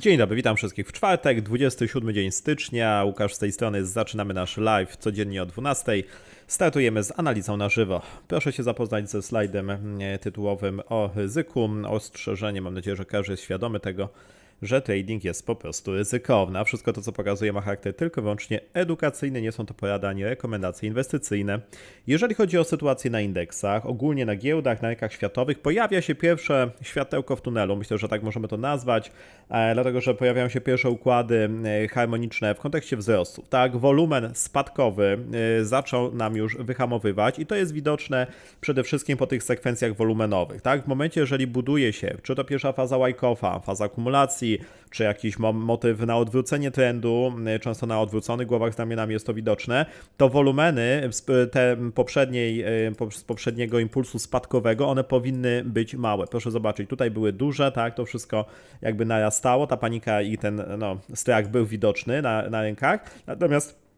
Dzień dobry, witam wszystkich w czwartek, 27 dzień stycznia. Łukasz z tej strony, zaczynamy nasz live codziennie o 12. Startujemy z analizą na żywo. Proszę się zapoznać ze slajdem mm, tytułowym o ryzyku. Ostrzeżenie, mam nadzieję, że każdy jest świadomy tego, że trading jest po prostu ryzykowny, a wszystko to, co pokazuje, ma charakter tylko wyłącznie edukacyjny, nie są to porady ani rekomendacje inwestycyjne. Jeżeli chodzi o sytuację na indeksach, ogólnie na giełdach, na rynkach światowych, pojawia się pierwsze światełko w tunelu, myślę, że tak możemy to nazwać, e, dlatego, że pojawiają się pierwsze układy e, harmoniczne w kontekście wzrostów. Tak, wolumen spadkowy e, zaczął nam już wyhamowywać i to jest widoczne przede wszystkim po tych sekwencjach wolumenowych. Tak, w momencie, jeżeli buduje się, czy to pierwsza faza Wyckofa, faza akumulacji, czy jakiś mo- motyw na odwrócenie trendu, y, często na odwróconych głowach znamionami jest to widoczne, to wolumeny te poprzedniej, y, z poprzedniego impulsu spadkowego, one powinny być małe. Proszę zobaczyć, tutaj były duże, tak, to wszystko jakby narastało, ta panika i ten no, strach był widoczny na, na rynkach, natomiast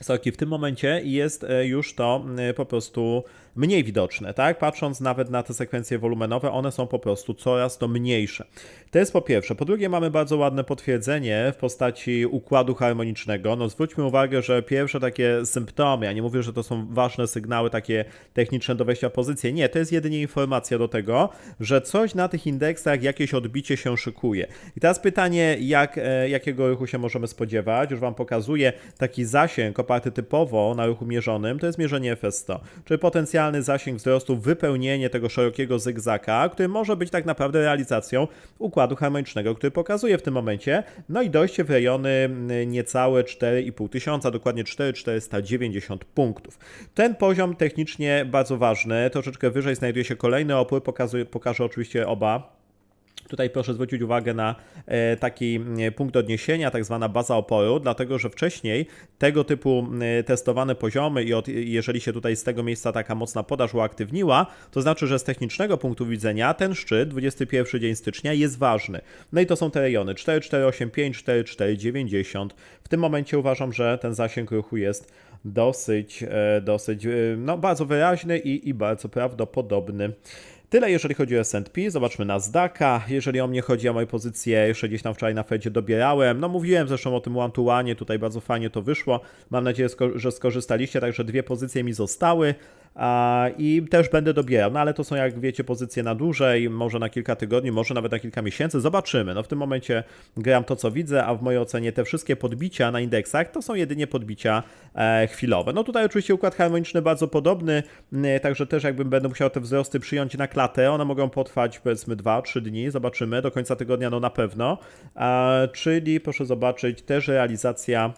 Sorki, w tym momencie jest e, już to po prostu mniej widoczne, tak? Patrząc nawet na te sekwencje wolumenowe, one są po prostu coraz to mniejsze. To jest po pierwsze. Po drugie, mamy bardzo ładne potwierdzenie w postaci układu harmonicznego. No zwróćmy uwagę, że pierwsze takie symptomy, ja nie mówię, że to są ważne sygnały takie techniczne do wejścia w pozycję. Nie, to jest jedynie informacja do tego, że coś na tych indeksach, jakieś odbicie się szykuje. I teraz pytanie, jak, e, jakiego ruchu się możemy spodziewać? Już Wam pokazuję taki zasięg oparty typowo na ruchu mierzonym, to jest mierzenie FS100, czyli potencjalny zasięg wzrostu, wypełnienie tego szerokiego zygzaka, który może być tak naprawdę realizacją układu harmonicznego, który pokazuje w tym momencie, no i dojście w rejony mm, niecałe 4,5 tysiąca, dokładnie 4,490 punktów. Ten poziom technicznie bardzo ważny, troszeczkę wyżej znajduje się kolejny opór, pokazuje, pokażę oczywiście oba Tutaj proszę zwrócić uwagę na e, taki e, punkt odniesienia, tak zwana baza oporu, dlatego że wcześniej tego typu e, testowane poziomy i od, jeżeli się tutaj z tego miejsca taka mocna podaż uaktywniła, to znaczy, że z technicznego punktu widzenia ten szczyt, 21 dzień stycznia, jest ważny. No i to są te rejony 4485, 4490. W tym momencie uważam, że ten zasięg ruchu jest dosyć, dosyć, no bardzo wyraźny i, i bardzo prawdopodobny. Tyle jeżeli chodzi o S&P, zobaczmy Nasdaqa. Jeżeli o mnie chodzi o moje pozycje, jeszcze gdzieś tam wczoraj na Fedzie dobierałem. No mówiłem zresztą o tym one to one, tutaj bardzo fajnie to wyszło. Mam nadzieję, że skorzystaliście, także dwie pozycje mi zostały i też będę dobierał. No ale to są jak wiecie pozycje na dłużej, może na kilka tygodni, może nawet na kilka miesięcy. Zobaczymy. No w tym momencie gram to co widzę, a w mojej ocenie te wszystkie podbicia na indeksach to są jedynie podbicia e, chwilowe. No tutaj oczywiście układ harmoniczny bardzo podobny, także też jakbym będę musiał te wzrosty przyjąć na klatę, one mogą potrwać powiedzmy 2-3 dni, zobaczymy, do końca tygodnia no na pewno, czyli proszę zobaczyć też realizacja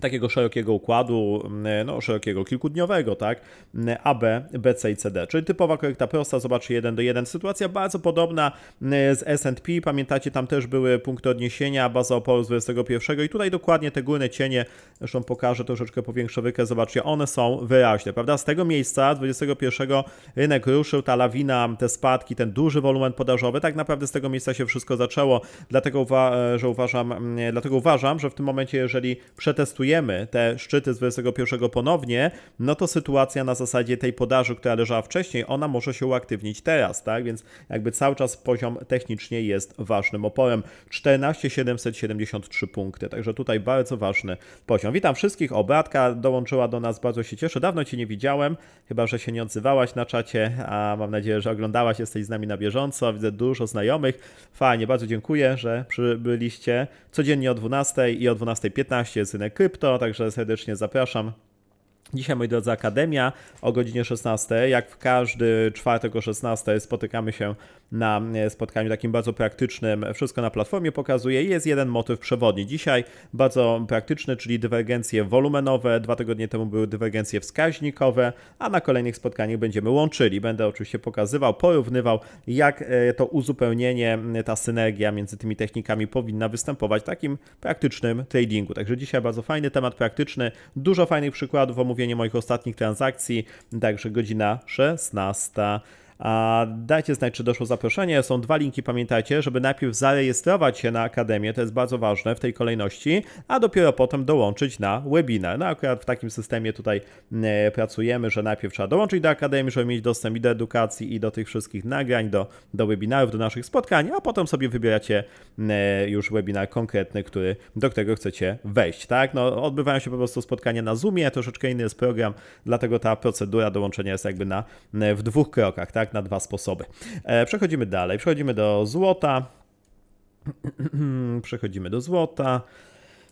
takiego szerokiego układu, no szerokiego, kilkudniowego, tak, A, B, B, C i C, D, czyli typowa korekta prosta, zobaczcie 1 do 1, sytuacja bardzo podobna z S&P, pamiętacie, tam też były punkty odniesienia, baza oporu z 21 i tutaj dokładnie te górne cienie, zresztą pokażę troszeczkę powiększę wykres, zobaczcie, one są wyraźne, prawda, z tego miejsca, z 21 rynek ruszył, ta lawina, te spadki, ten duży wolumen podażowy, tak naprawdę z tego miejsca się wszystko zaczęło, dlatego, uwa- że uważam, dlatego uważam, że w tym momencie, jeżeli przetestujemy te szczyty z 21 ponownie, no to sytuacja na zasadzie tej podaży, która leżała wcześniej, ona może się uaktywnić teraz, tak? Więc jakby cały czas poziom technicznie jest ważnym oporem. 14 773 punkty, także tutaj bardzo ważny poziom. Witam wszystkich, obratka dołączyła do nas, bardzo się cieszę. Dawno Cię nie widziałem, chyba że się nie odzywałaś na czacie, a mam nadzieję, że oglądałaś, jesteś z nami na bieżąco. Widzę dużo znajomych. Fajnie, bardzo dziękuję, że przybyliście codziennie o 12 i o 12.15 jest rynek krypto, także serdecznie zapraszam. Dzisiaj, moi drodzy, Akademia o godzinie 16. Jak w każdy czwartek o 16 spotykamy się na e, spotkaniu takim bardzo praktycznym. Wszystko na platformie pokazuje. Jest jeden motyw przewodni. Dzisiaj bardzo praktyczny, czyli dywergencje wolumenowe. Dwa tygodnie temu były dywergencje wskaźnikowe, a na kolejnych spotkaniach będziemy łączyli. Będę oczywiście pokazywał, porównywał, jak e, to uzupełnienie, ta synergia między tymi technikami powinna występować w takim praktycznym tradingu. Także dzisiaj bardzo fajny temat praktyczny, dużo fajnych przykładów, omówienie moich ostatnich transakcji, także godzina 16. Dajcie znać, czy doszło zaproszenie. Są dwa linki, pamiętajcie, żeby najpierw zarejestrować się na Akademię, to jest bardzo ważne w tej kolejności, a dopiero potem dołączyć na webinar. No akurat w takim systemie tutaj e, pracujemy, że najpierw trzeba dołączyć do Akademii, żeby mieć dostęp i do edukacji, i do tych wszystkich nagrań, do, do webinarów, do naszych spotkań, a potem sobie wybieracie e, już webinar konkretny, który, do którego chcecie wejść, tak? No, odbywają się po prostu spotkania na Zoomie, troszeczkę inny jest program, dlatego ta procedura dołączenia jest jakby na, w dwóch krokach, tak? Na dwa sposoby. E, przechodzimy dalej, przechodzimy do złota. Przechodzimy do złota.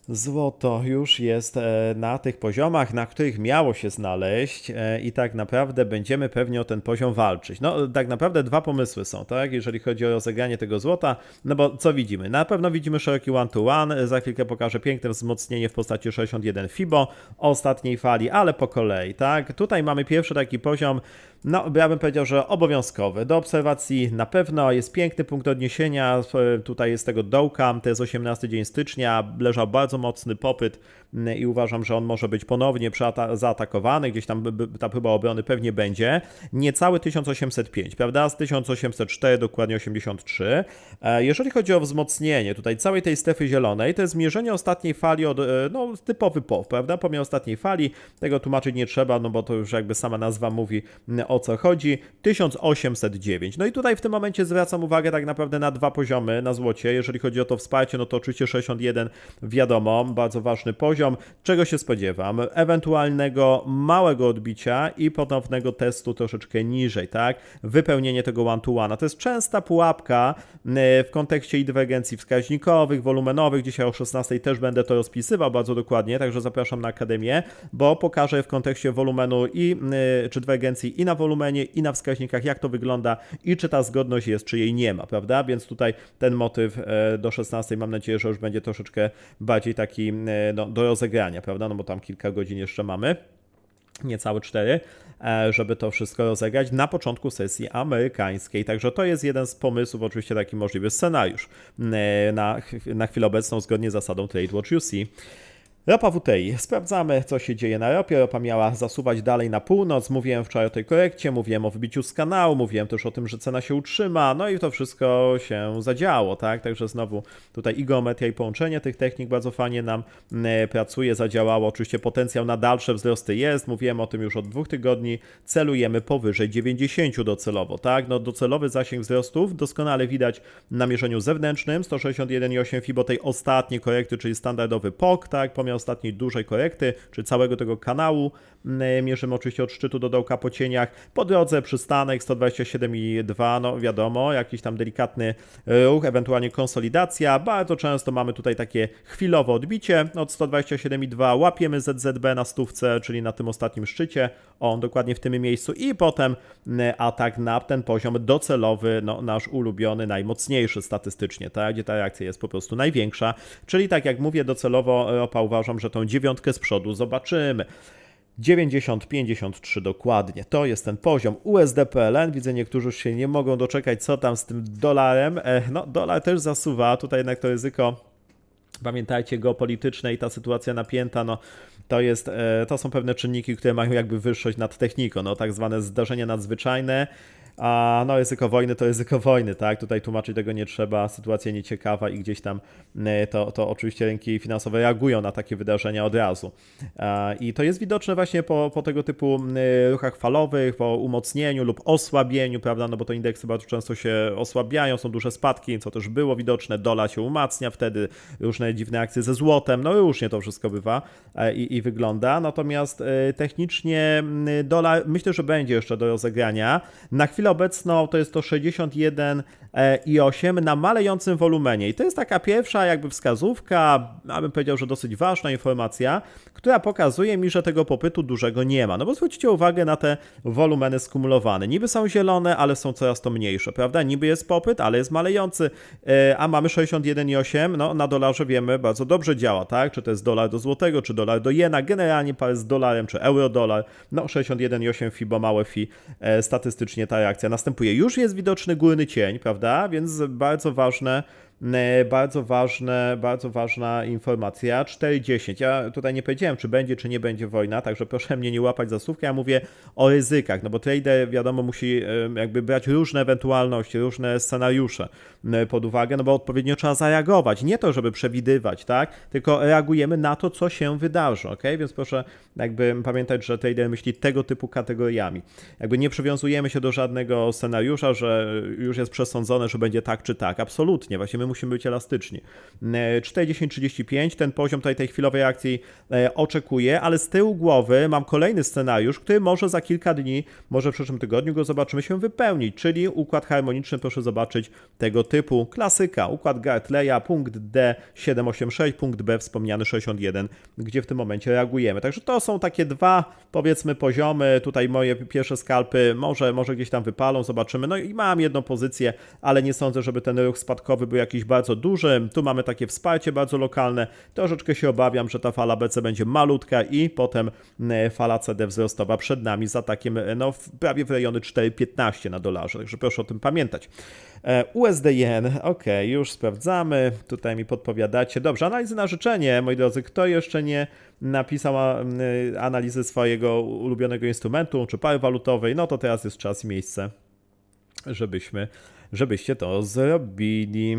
Złoto już jest e, na tych poziomach, na których miało się znaleźć e, i tak naprawdę będziemy pewnie o ten poziom walczyć. No tak naprawdę dwa pomysły są, tak, jeżeli chodzi o rozegranie tego złota, no bo co widzimy? Na pewno widzimy szeroki one-to-one, za chwilkę pokażę piękne wzmocnienie w postaci 61 FIBO ostatniej fali, ale po kolei, tak. Tutaj mamy pierwszy taki poziom, no ja bym powiedział, że obowiązkowy. Do obserwacji na pewno jest piękny punkt odniesienia, e, tutaj jest tego dołka, to jest 18 dzień stycznia, leżał bardzo mocny popyt i uważam, że on może być ponownie zaatakowany, gdzieś tam, tam chyba obrony pewnie będzie. Niecały 1805, prawda? Z 1804 dokładnie 83. E, Jeżeli chodzi o wzmocnienie tutaj całej tej strefy zielonej, to jest zmierzenie ostatniej fali od, e, no typowy POW, prawda? Pomiar ostatniej fali, tego tłumaczyć nie trzeba, no bo to już jakby sama nazwa mówi o co chodzi. 1809. No i tutaj w tym momencie zwracam uwagę tak naprawdę na dwa poziomy na złocie. Jeżeli chodzi o to wsparcie, no to oczywiście 61 wiadomo, bardzo ważny poziom. Czego się spodziewam? Ewentualnego małego odbicia i ponownego testu troszeczkę niżej, tak? Wypełnienie tego one-to-one. To jest częsta pułapka e, w kontekście i dywergencji wskaźnikowych, wolumenowych. Dzisiaj o 16 też będę to rozpisywał bardzo dokładnie, także zapraszam na Akademię, bo pokażę w kontekście wolumenu i e, czy dywergencji i na wolumenie, i na wskaźnikach, jak to wygląda i czy ta zgodność jest, czy jej nie ma, prawda? Więc tutaj ten motyw e, do 16 mam nadzieję, że już będzie troszeczkę bardziej taki e, no, do rozegrania, prawda? No bo tam kilka godzin jeszcze mamy niecałe 4, żeby to wszystko rozegrać na początku sesji amerykańskiej. Także to jest jeden z pomysłów, oczywiście taki możliwy scenariusz e, na, na chwilę obecną zgodnie z zasadą Trade Watch UC. Ropa WTI. Sprawdzamy, co się dzieje na ropie. Ropa miała zasuwać dalej na północ. Mówiłem wczoraj o tej korekcie, mówiłem o wybiciu z kanału, mówiłem też o tym, że cena się utrzyma, no i to wszystko się zadziało, tak? Także znowu tutaj i i połączenie tych technik bardzo fajnie nam e, pracuje, zadziałało. Oczywiście potencjał na dalsze wzrosty jest. Mówiłem o tym już od dwóch tygodni. Celujemy powyżej 90 docelowo, tak? No docelowy zasięg wzrostów doskonale widać na mierzeniu zewnętrznym. 161,8 FIBO tej ostatniej korekty, czyli standardowy POK, tak? Pomiar ostatniej dużej korekty, czy całego tego kanału. Mm, Mierzymy oczywiście od szczytu do dołka po cieniach. Po drodze przystanek 127,2, no wiadomo, jakiś tam delikatny ruch, ewentualnie konsolidacja. Bardzo często mamy tutaj takie chwilowe odbicie od 127,2. Łapiemy ZZB na stówce, czyli na tym ostatnim szczycie. On dokładnie w tym miejscu i potem mm, atak na ten poziom docelowy, no, nasz ulubiony, najmocniejszy statystycznie, tak? gdzie ta reakcja jest po prostu największa. Czyli tak jak mówię, docelowo ropa uważam, że tą dziewiątkę z przodu zobaczymy. 90-53 dokładnie. To jest ten poziom USD-PLN. Widzę, niektórzy już się nie mogą doczekać, co tam z tym dolarem. E, No, dolar też zasuwa. Tutaj jednak to ryzyko Pamiętajcie, geopolityczne i ta sytuacja napięta, no to jest, e, to są pewne czynniki, które mają jakby wyższość nad techniką, no tak zwane zdarzenia nadzwyczajne, a no ryzyko wojny to ryzyko wojny, tak, tutaj tłumaczyć tego nie trzeba, sytuacja nieciekawa i gdzieś tam e, to, to oczywiście rynki finansowe reagują na takie wydarzenia od razu. I to jest widoczne właśnie po, po tego typu e, ruchach falowych, po umocnieniu lub osłabieniu, prawda, no bo to indeksy bardzo często się osłabiają, są duże spadki, co też było widoczne, dolar się umacnia wtedy, różne dziwne akcje ze złotem, no różnie to wszystko bywa e, i, i wygląda, natomiast technicznie m, dolar myślę, że będzie jeszcze do rozegrania. Na chwilę obecną to jest to 61,8 na malejącym wolumenie. I to jest taka pierwsza jakby wskazówka, a bym powiedział, że dosyć ważna informacja, która pokazuje mi, że tego popytu dużego nie ma. No bo zwróćcie uwagę na te wolumeny skumulowane. Niby są zielone, ale są coraz to mniejsze, prawda? Niby jest popyt, ale jest malejący, e, a mamy 61,8, no na dolarze wiemy, bardzo dobrze działa, tak? Czy to jest dolar do złotego, czy dolar do jena, generalnie parę z dolarem, czy euro-dolar, no 61,8 FIBO, małe FI, e, statystycznie ta reakcja następuje. Już jest widoczny górny cień, prawda? Więc bardzo ważne bardzo ważne, bardzo ważna informacja. 4.10. Ja tutaj nie powiedziałem, czy będzie, czy nie będzie wojna, także proszę mnie nie łapać za słówkę. Ja mówię o ryzykach, no bo trader wiadomo musi e, jakby brać różne ewentualności, różne scenariusze e, pod uwagę, no bo odpowiednio trzeba zareagować. Nie to, żeby przewidywać, tak? Tylko reagujemy na to, co się wydarzy, ok? Więc proszę jakby pamiętać, że trader myśli tego typu kategoriami. Jakby nie przywiązujemy się do żadnego scenariusza, że już jest przesądzone, że będzie tak czy tak. Absolutnie. Właśnie my musimy być elastyczni. E, 4.10.35, ten poziom tutaj tej chwilowej akcji e, oczekuję, ale z tyłu głowy mam kolejny scenariusz, który może za kilka dni, może w przyszłym tygodniu go zobaczymy się wypełnić, czyli układ harmoniczny, proszę zobaczyć tego typu klasyka. Układ Gartleya, punkt D 786, punkt B wspomniany 61, gdzie w tym momencie reagujemy. Także to są takie dwa, powiedzmy, poziomy. Tutaj moje pierwsze skalpy może, może gdzieś tam wypalą, zobaczymy. No i mam jedną pozycję, ale nie sądzę, żeby ten ruch spadkowy był jakiś bardzo duży. Tu mamy takie wsparcie bardzo lokalne. Troszeczkę się obawiam, że ta fala BC będzie malutka i potem e, fala CD wzrostowa przed nami z atakiem e, no, prawie w rejony 4,15 na dolarze. Także proszę o tym pamiętać. E, USD Yen, ok, już sprawdzamy. Tutaj mi podpowiadacie. Dobrze, analizy na życzenie, moi drodzy. Kto jeszcze nie napisał analizy swojego ulubionego instrumentu czy pary walutowej, no to teraz jest czas i miejsce, żebyśmy, żebyście to zrobili.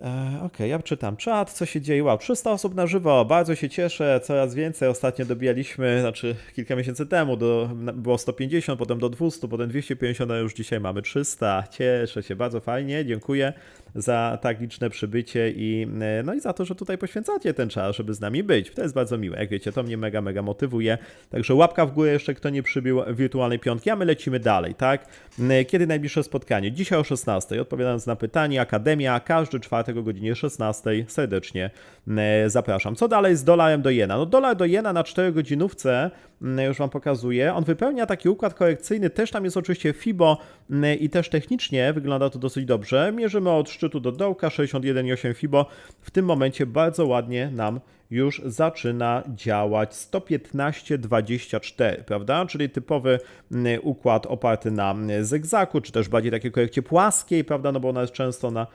E, Okej, ja czytam czat, co się dzieje. Wow, 300 osób na żywo, bardzo się cieszę, coraz więcej. Ostatnio dobijaliśmy, znaczy kilka miesięcy temu do, było 150, potem do 200, potem 250, a już dzisiaj mamy 300. Cieszę się, bardzo fajnie, dziękuję za tak liczne przybycie i e, no i za to, że tutaj poświęcacie ten czas, żeby z nami być. To jest bardzo miłe, jak wiecie, to mnie mega, mega motywuje. Także łapka w górę jeszcze, kto nie przybił wirtualnej piątki, a my lecimy dalej, tak? E, Kiedy najbliższe spotkanie? Dzisiaj o 16. Odpowiadając na pytanie, Akademia, każdy czwartek o godzinie 16. Serdecznie e, zapraszam. Co dalej z dolarem do jena? No dolar do jena na 4 godzinówce, mm, już Wam pokazuję, on wypełnia taki układ korekcyjny, też tam jest oczywiście FIBO mm, i też technicznie wygląda to dosyć dobrze. Mierzymy od szczytu do dołka, 61,8 FIBO. W tym momencie bardzo ładnie nam już zaczyna działać 115,24, prawda? Czyli typowy mm, układ oparty na mm, zygzaku, czy też bardziej takiej korekcie płaskiej, prawda? No bo ona jest często na,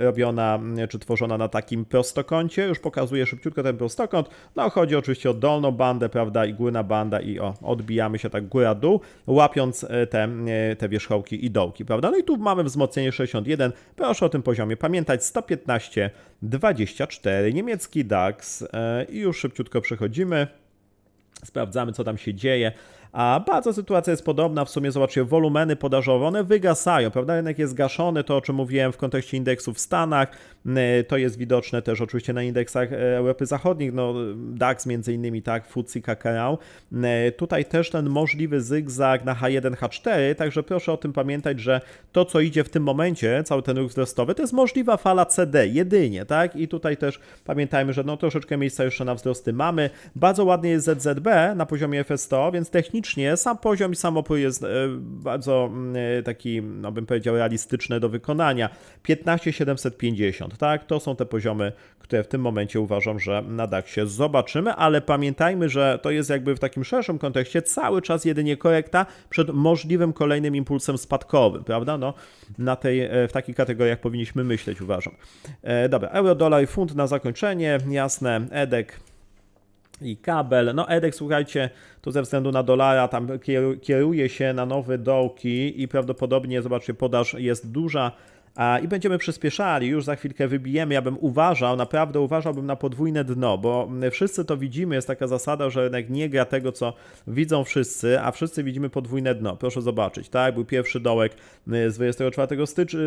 robiona mm, czy tworzona na takim prostokącie. Już pokazuję szybciutko ten prostokąt. No chodzi oczywiście o dolną bandę, prawda? I górna banda i o, odbijamy się tak góra-dół, łapiąc e, te, e, te wierzchołki i dołki, prawda? No i tu mamy wzmocnienie 61. Proszę o tym poziomie pamiętać. 115, 24. Niemiecki DAX e, i już szybciutko przechodzimy. Sprawdzamy, co tam się dzieje. A bardzo sytuacja jest podobna. W sumie zobaczcie, wolumeny podażowe, one wygasają, prawda? Rynek jest gaszony, to o czym mówiłem w kontekście indeksów w Stanach. To jest widoczne też oczywiście na indeksach e, Europy Zachodnich, no DAX między innymi, tak, FTSE KKR. Tutaj też ten możliwy zygzak na H1, H4, także proszę o tym pamiętać, że to, co idzie w tym momencie, cały ten ruch wzrostowy, to jest możliwa fala CD, jedynie, tak? I tutaj też pamiętajmy, że no troszeczkę miejsca jeszcze na wzrosty mamy. Bardzo ładnie jest ZZB na poziomie FS100, więc technicznie sam poziom i sam opór jest e, bardzo mm, e, taki, no bym powiedział, realistyczny do wykonania. 15750, tak? To są te poziomy, które w tym momencie uważam, że na DAXie zobaczymy, ale pamiętajmy, że to jest jakby w takim szerszym kontekście cały czas jedynie korekta przed możliwym kolejnym impulsem spadkowym, prawda? No, na tej, e, w takich kategoriach powinniśmy myśleć, uważam. Dobra, euro, dolar i funt na zakończenie, jasne, EDEK i kabel. No Edek, słuchajcie, tu ze względu na dolara tam kieru- kieruje się na nowe dołki i prawdopodobnie, zobaczcie, podaż jest duża. I będziemy przyspieszali, już za chwilkę wybijemy. Ja bym uważał, naprawdę uważałbym na podwójne dno, bo mm, wszyscy to widzimy. Jest taka zasada, że rynek nie gra tego, co widzą wszyscy, a wszyscy widzimy podwójne dno. Proszę zobaczyć, tak? Był pierwszy dołek y, z 24 stycznia,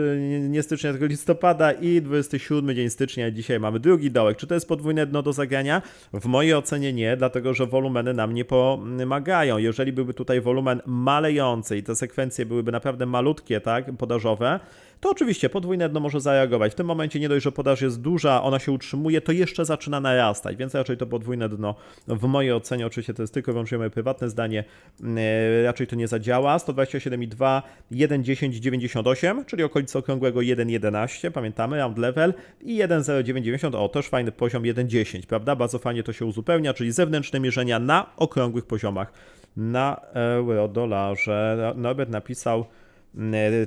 nie stycznia, tylko listopada i 27 dzień stycznia. Dzisiaj mamy drugi dołek. Czy to jest podwójne dno do zagrania? W mojej ocenie nie, dlatego że wolumeny nam nie pomagają. Jeżeli byłby tutaj wolumen malejący i te sekwencje byłyby naprawdę malutkie, tak, podażowe, to oczywiście podwójne dno może zareagować. W tym momencie nie dość, że podaż jest duża, ona się utrzymuje, to jeszcze zaczyna narastać, więc raczej to podwójne dno w mojej ocenie, oczywiście to jest tylko i wyłącznie moje prywatne zdanie, e, raczej to nie zadziała. 127,2, 1,1098, czyli okolice okrągłego 1,11, pamiętamy, round level i 1,0990, o też fajny poziom 1,10, prawda? Bardzo fajnie to się uzupełnia, czyli zewnętrzne mierzenia na okrągłych poziomach na euro, dolarze. Norbert napisał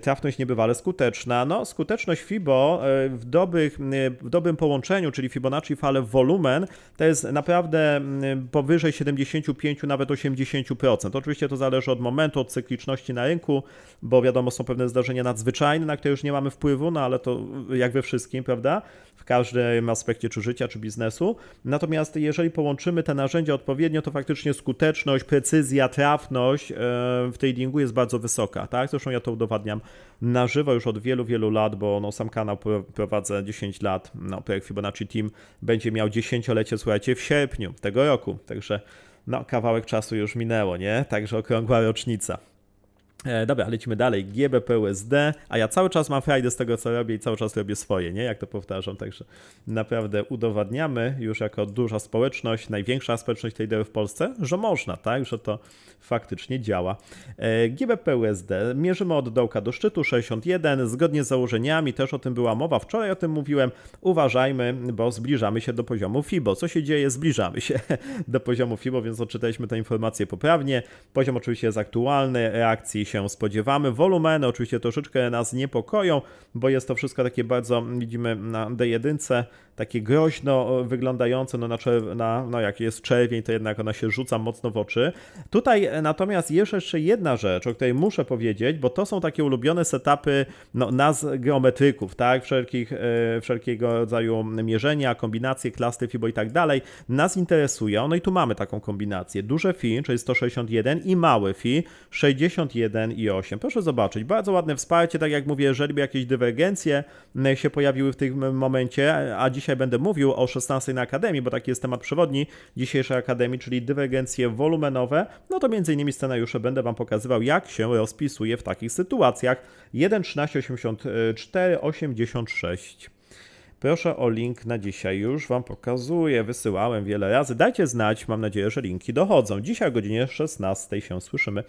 trafność niebywale skuteczna. No, skuteczność FIBO e, w, dobrych, e, w dobrym połączeniu, czyli Fibonacci fale wolumen, to jest naprawdę mm, powyżej 75, nawet 80%. Oczywiście to zależy od momentu, od cykliczności na rynku, bo wiadomo, są pewne zdarzenia nadzwyczajne, na które już nie mamy wpływu, no ale to jak we wszystkim, prawda? W każdym aspekcie czy życia, czy biznesu. Natomiast jeżeli połączymy te narzędzia odpowiednio, to faktycznie skuteczność, precyzja, trafność e, w tradingu jest bardzo wysoka, tak? Zresztą ja to udowadniam na żywo już od wielu, wielu lat, bo no, sam kanał pro- prowadzę 10 lat. No, projekt Fibonacci Team będzie miał dziesięciolecie, słuchajcie, w sierpniu tego roku. Także no, kawałek czasu już minęło, nie? Także okrągła rocznica. E, dobra, lecimy dalej. GBP USD, a ja cały czas mam frajdę z tego, co robię i cały czas robię swoje, nie? Jak to powtarzam, także naprawdę udowadniamy już jako duża społeczność, największa społeczność traderów w Polsce, że można, tak? Że to faktycznie działa. E, GBP USD mierzymy od dołka do szczytu 61, zgodnie z założeniami, też o tym była mowa, wczoraj o tym mówiłem, uważajmy, bo zbliżamy się do poziomu FIBO. Co się dzieje? Zbliżamy się do poziomu FIBO, więc odczytaliśmy tę informację poprawnie. Poziom oczywiście jest aktualny, reakcji się spodziewamy. Wolumeny oczywiście troszeczkę nas niepokoją, bo jest to wszystko takie bardzo, widzimy na D1, takie groźno wyglądające, no, na, na, no jak jest czerwień, to jednak ona się rzuca mocno w oczy. Tutaj e, natomiast jest jeszcze jedna rzecz, o której muszę powiedzieć, bo to są takie ulubione setupy no, nas geometryków, tak, wszelkich, e, wszelkiego rodzaju mierzenia, kombinacje, klasy FIBO i tak dalej, nas interesuje. No i tu mamy taką kombinację. Duże FI, czyli 161 i małe FI, 61 i 8. Proszę zobaczyć, bardzo ładne wsparcie, tak jak mówię, jeżeli by jakieś dywergencje m, się pojawiły w tym momencie, a dzisiaj będę mówił o 16 na Akademii, bo taki jest temat przewodni dzisiejszej Akademii, czyli dywergencje wolumenowe, no to między innymi scenariusze będę Wam pokazywał, jak się rozpisuje w takich sytuacjach. 1.13.84, 86. Proszę o link na dzisiaj. Już Wam pokazuję, wysyłałem wiele razy. Dajcie znać, mam nadzieję, że linki dochodzą. Dzisiaj o godzinie 16 się słyszymy.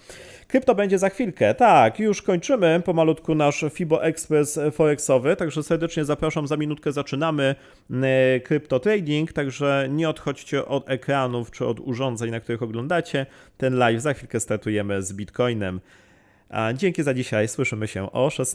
Krypto będzie za chwilkę. Tak, już kończymy pomalutku nasz FIBO Express Forexowy, także serdecznie zapraszam. Za minutkę zaczynamy e, krypto trading, także nie odchodźcie od ekranów czy od urządzeń, na których oglądacie ten live. Za chwilkę startujemy z Bitcoinem. A dzięki za dzisiaj. Słyszymy się o 16.